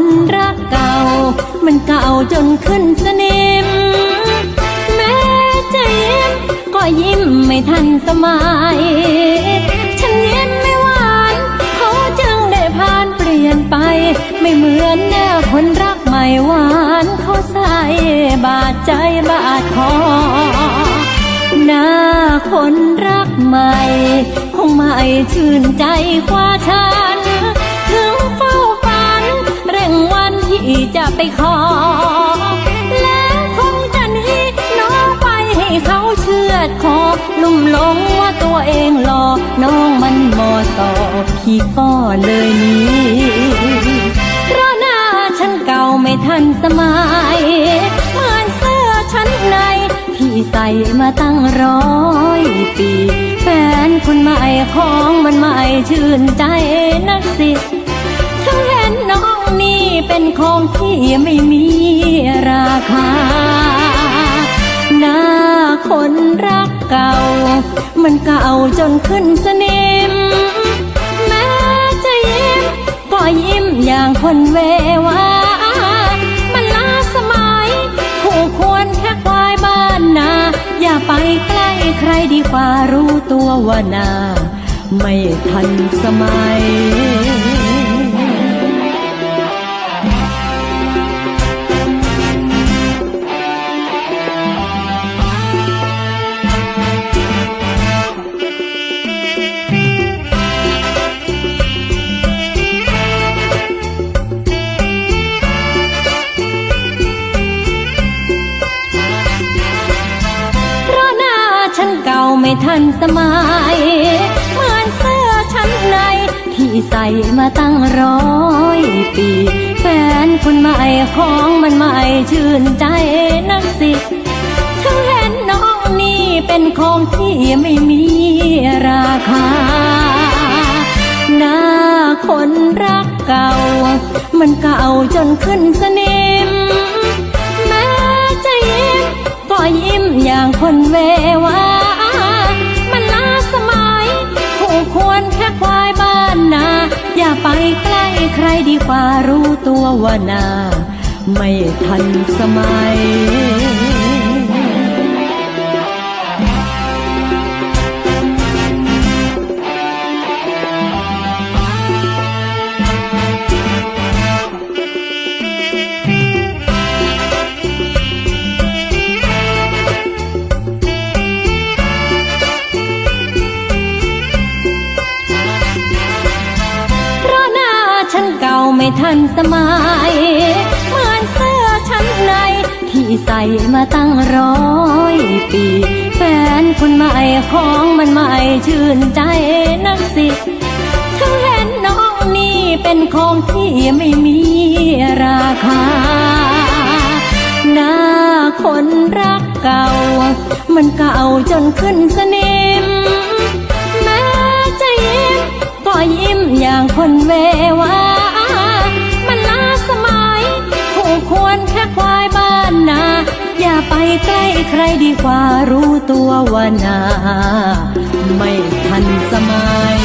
คนรักเก่า มันเก่าจนขึ้นสนิม แม้จะยิ้มก็ยิ้มไม่ทันสมัย ฉันยิ้มไม่หวาน เขาจึงได้ผ่านเปลี่ยนไป ไม่เหมือนแนวคนรักใหม่หวานเขาใส่บาดใจบาดคอหน้าคนรักใหม่ คงไม่ชื่นใจกว่าฉัน จะไปขอ แล้วคงจะหนีน้องไปให้เขาเชื่อดคอลุ่มหลงว่าตัวเองหลอน้องมันมอสอบพี่ก็เลยหนี้เพราะหน้าฉันเก่าไม่ทันสมัยเหมือนเสื้อชั้นในที่ใส่มาตั้งร้อยปี แฟนคนใหม่ของมันใหม่ชื่นใจนักสิ เป็นของที่ไม่มีราคา หน้าคนรักเก่า มันเก่าจนขึ้นสนิม แม้จะยิ้ม ก็ยิ้มอย่างคนเววา มันล้าสมัย คู่ควรแค่ควายบ้านนา อย่าไปใกล้ใครดีกว่ารู้ตัวว่านา ไม่ทันสมัย ไม่ทันสมัย เหมือนเสื้อชั้นใน ที่ใส่มาตั้งร้อยปี แฟนคนใหม่ของมันใหม่ชื่นใจนักสิถึงเห็นน้องนี่เป็นของที่ไม่มีราคาหน้าคนรักเก่า มันเก่าจนขึ้นสนิมแม้จะยิ้มก็ยิ้มอย่างคนเววา ใครดีกว่ารู้ตัวว่านา ไม่ทันสมัย ทันสมัย เหมือนเสื้อชั้นใน ที่ใส่มาตั้งร้อยปี แฟนคนใหม่ของมันใหม่ชื่นใจนักสิถึงเห็นน้องนี่เป็นของที่ไม่มีราคาหน้าคนรักเก่า มันเก่าจนขึ้นสนิม แม้จะยิ้มก็ยิ้มอย่างคนเววา ใครดีกว่ารู้ตัวว่านา ไม่ทันสมัย